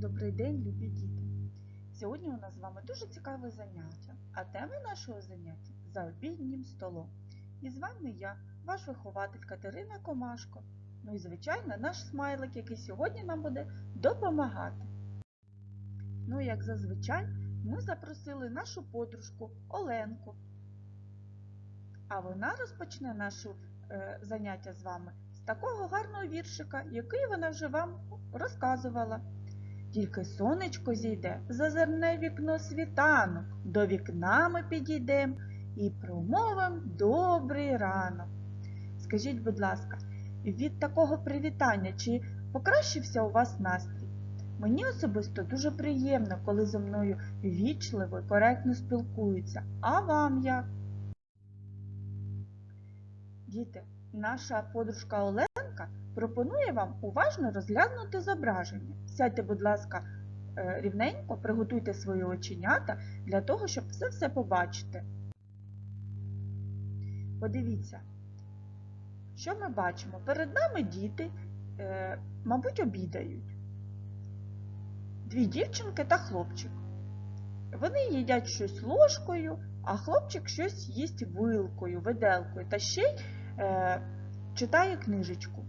Добрий день, любі діти! Сьогодні у нас з вами дуже цікаве заняття, а тема нашого заняття за обіднім столом. І з вами я, ваш вихователь Катерина Комашко. Ну і, звичайно, наш смайлик, який сьогодні нам буде допомагати. Ну, як зазвичай, ми запросили нашу подружку Оленку. А вона розпочне наше е, заняття з вами з такого гарного віршика, який вона вже вам розказувала. Тільки сонечко зійде, зазирне вікно світанок, до вікна ми підійдем і промовим добрий ранок. Скажіть, будь ласка, від такого привітання чи покращився у вас настрій? Мені особисто дуже приємно, коли зі мною вічливо і коректно спілкуються. А вам як? Діти, наша подружка Оленка пропонує вам уважно розглянути зображення. Сядьте, будь ласка, е, рівненько, приготуйте свої оченята для того, щоб все все побачити. Подивіться, що ми бачимо? Перед нами діти, е, мабуть, обідають. Дві дівчинки та хлопчик. Вони їдять щось ложкою, а хлопчик щось їсть вилкою, виделкою та ще й е, читає книжечку.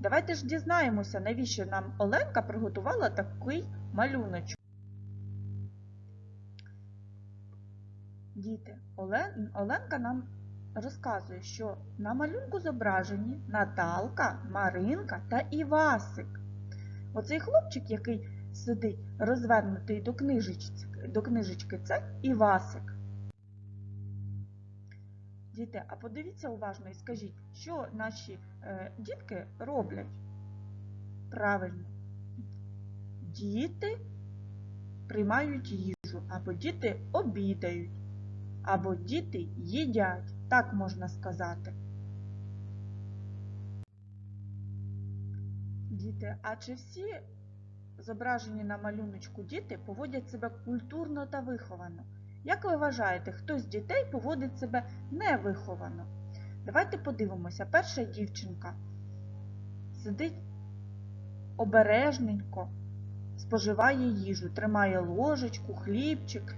Давайте ж дізнаємося, навіщо нам Оленка приготувала такий малюночок. Діти, Олен... Оленка нам розказує, що на малюнку зображені Наталка, Маринка та Івасик. Оцей хлопчик, який сидить розвернутий до книжечки, до книжечки, це Івасик. Діти, а подивіться уважно і скажіть, що наші е, дітки роблять? Правильно. Діти приймають їжу, або діти обідають, або діти їдять, так можна сказати. Діти, а чи всі зображені на малюночку діти поводять себе культурно та виховано? Як ви вважаєте, хто з дітей поводить себе невиховано? Давайте подивимося. Перша дівчинка сидить обережненько, споживає їжу, тримає ложечку, хлібчик,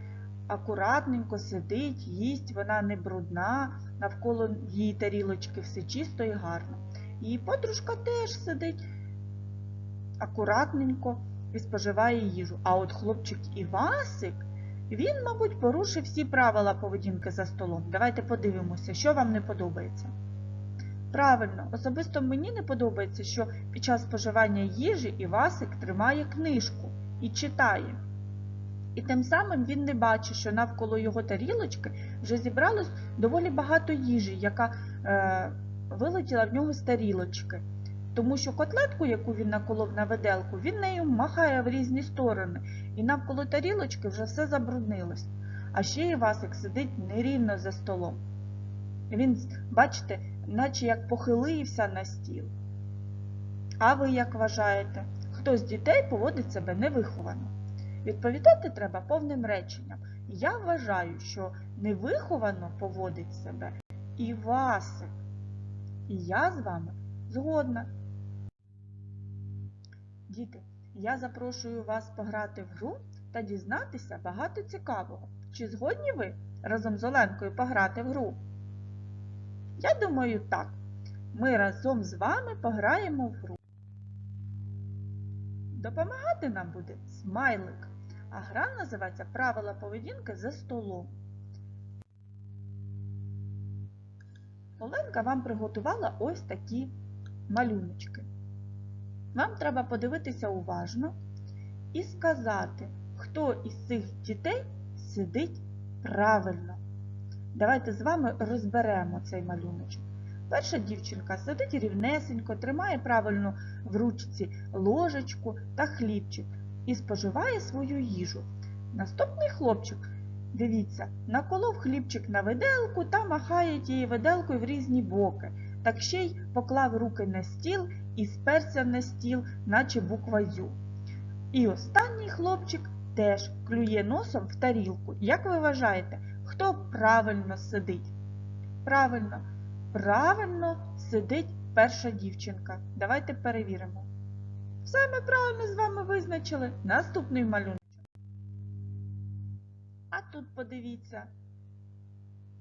акуратненько сидить, їсть, вона не брудна, навколо її тарілочки все чисто і гарно. Її подружка теж сидить акуратненько і споживає їжу. А от хлопчик Івасик. Він, мабуть, порушив всі правила поведінки за столом. Давайте подивимося, що вам не подобається. Правильно, особисто мені не подобається, що під час споживання їжі Івасик тримає книжку і читає. І тим самим він не бачить, що навколо його тарілочки вже зібралось доволі багато їжі, яка е, вилетіла в нього з тарілочки. Тому що котлетку, яку він наколов на виделку, він нею махає в різні сторони, і навколо тарілочки вже все забруднилось. А ще Івасик сидить нерівно за столом. Він, бачите, наче як похилився на стіл. А ви як вважаєте, хто з дітей поводить себе невиховано? Відповідати треба повним реченням. Я вважаю, що невиховано поводить себе Івасик. І я з вами згодна. Діти, я запрошую вас пограти в гру та дізнатися багато цікавого. Чи згодні ви разом з Оленкою пограти в гру? Я думаю, так. Ми разом з вами пограємо в гру. Допомагати нам буде смайлик, а гра називається Правила поведінки за столом. Оленка вам приготувала ось такі малюночки. Вам треба подивитися уважно і сказати, хто із цих дітей сидить правильно. Давайте з вами розберемо цей малюночок. Перша дівчинка сидить рівнесенько, тримає правильно в ручці ложечку та хлібчик і споживає свою їжу. Наступний хлопчик, дивіться, наколов хлібчик на виделку та махає тією виделкою в різні боки. Так ще й поклав руки на стіл і сперся на стіл, наче буква Ю. І останній хлопчик теж клює носом в тарілку. Як ви вважаєте, хто правильно сидить? Правильно, правильно сидить перша дівчинка. Давайте перевіримо. Все ми правильно з вами визначили. Наступний малюнок. А тут подивіться.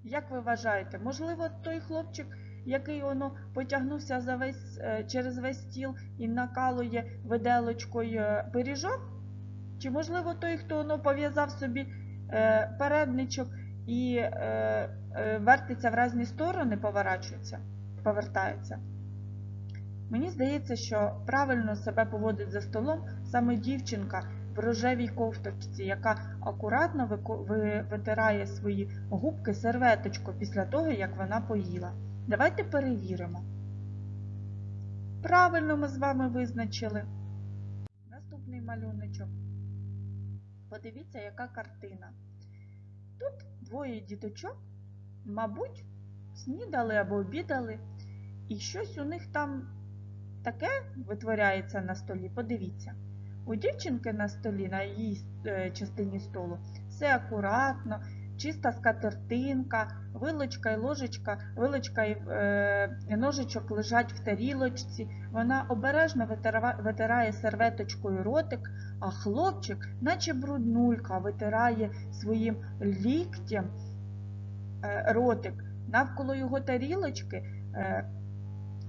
Як ви вважаєте, можливо, той хлопчик, який воно потягнувся за весь, е, через весь стіл і накалує виделочкою е, пиріжок? Чи можливо той, хто воно пов'язав собі е, передничок і вертиться в різні сторони, поворачується, повертається? Мені здається, що правильно себе поводить за столом саме дівчинка в рожевій ковточці, яка акуратно витирає свої губки серветочкою після того, як вона поїла. Давайте перевіримо. Правильно ми з вами визначили. Наступний малюночок. Подивіться, яка картина. Тут двоє діточок, мабуть, снідали або обідали, і щось у них там таке витворяється на столі. Подивіться. У дівчинки на столі, на її е, частині столу, все акуратно, чиста скатертинка, вилочка і ложечка, вилочка і е, ножичок лежать в тарілочці. Вона обережно витирає серветочкою ротик, а хлопчик, наче бруднулька, витирає своїм ліктем е, ротик. Навколо його тарілочки е,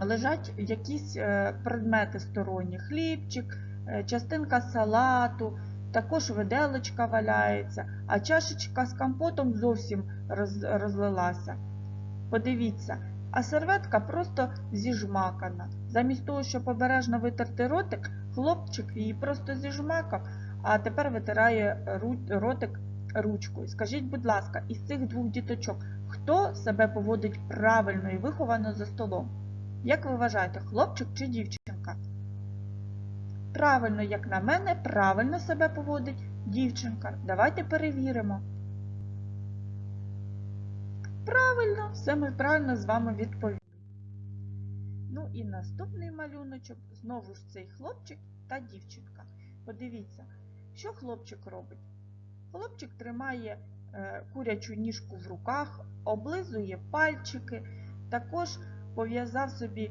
лежать якісь е, предмети сторонні, хлібчик, е, частинка салату, також виделочка валяється, а чашечка з компотом зовсім роз- розлилася. Подивіться, а серветка просто зіжмакана. Замість того, щоб обережно витерти ротик, хлопчик її просто зіжмакав, а тепер витирає ротик ручкою. Скажіть, будь ласка, із цих двох діточок, хто себе поводить правильно і виховано за столом? Як ви вважаєте, хлопчик чи дівчинка? Правильно, як на мене, правильно себе поводить дівчинка. Давайте перевіримо. Правильно, все ми правильно з вами відповіли. Ну і наступний малюночок, знову ж цей хлопчик та дівчинка. Подивіться, що хлопчик робить. Хлопчик тримає е, курячу ніжку в руках, облизує пальчики, також пов'язав собі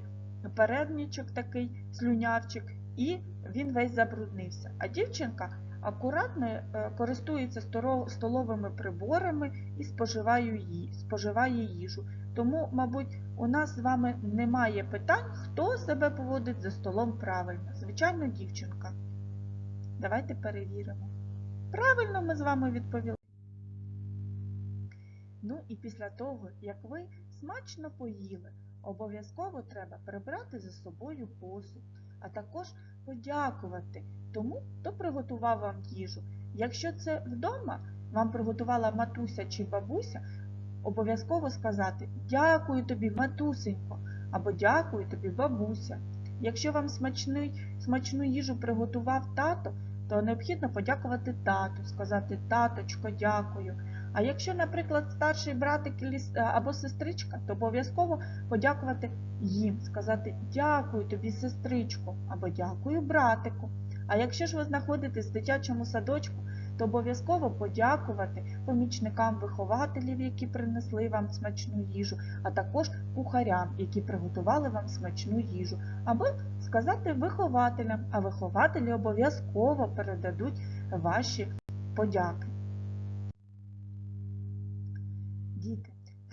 переднічок такий слюнявчик, і він весь забруднився. А дівчинка акуратно е, користується столовими приборами і споживає їжу. Тому, мабуть, у нас з вами немає питань, хто себе поводить за столом правильно. Звичайно, дівчинка. Давайте перевіримо. Правильно ми з вами відповіли. Ну і після того, як ви смачно поїли, обов'язково треба прибрати за собою посуд, а також подякувати тому, хто приготував вам їжу. Якщо це вдома вам приготувала матуся чи бабуся, обов'язково сказати Дякую тобі, матусенько, або дякую тобі, бабуся. Якщо вам смачний, смачну їжу приготував тато, то необхідно подякувати тату, сказати таточко, дякую. А якщо, наприклад, старший братик або сестричка, то обов'язково подякувати їм, сказати дякую тобі, сестричко, або дякую братику. А якщо ж ви знаходитесь в дитячому садочку, то обов'язково подякувати помічникам вихователів, які принесли вам смачну їжу, а також кухарям, які приготували вам смачну їжу, або сказати вихователям, а вихователі обов'язково передадуть ваші подяки.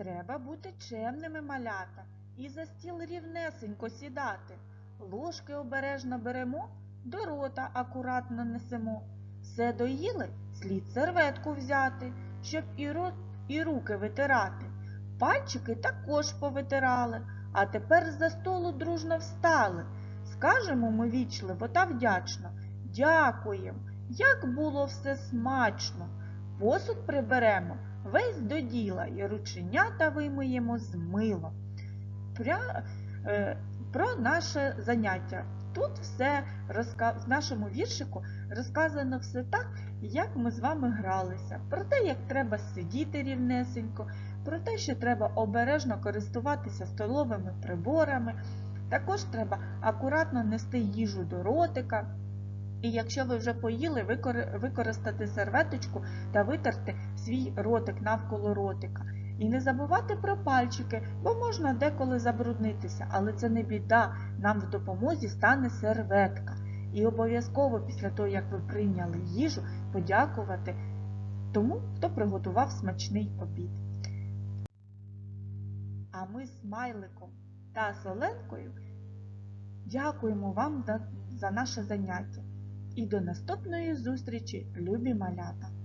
Треба бути чемними малята і за стіл рівнесенько сідати. Ложки обережно беремо, до рота акуратно несемо. Все доїли, слід серветку взяти, щоб і рот, і руки витирати. Пальчики також повитирали, а тепер за столу дружно встали. Скажемо ми вічливо та вдячно. Дякуємо, як було все смачно. Посуд приберемо весь до діла і рученята вимиємо з милом. Пря, е, про наше заняття. Тут все розка... в нашому віршику розказано все так, як ми з вами гралися. Про те, як треба сидіти рівнесенько, про те, що треба обережно користуватися столовими приборами. Також треба акуратно нести їжу до ротика. І якщо ви вже поїли, використати серветочку та витерти свій ротик навколо ротика. І не забувати про пальчики, бо можна деколи забруднитися, але це не біда, нам в допомозі стане серветка. І обов'язково після того, як ви прийняли їжу, подякувати тому, хто приготував смачний обід. А ми з Майликом та Соленкою дякуємо вам за, наше заняття. І до наступної зустрічі, любі малята!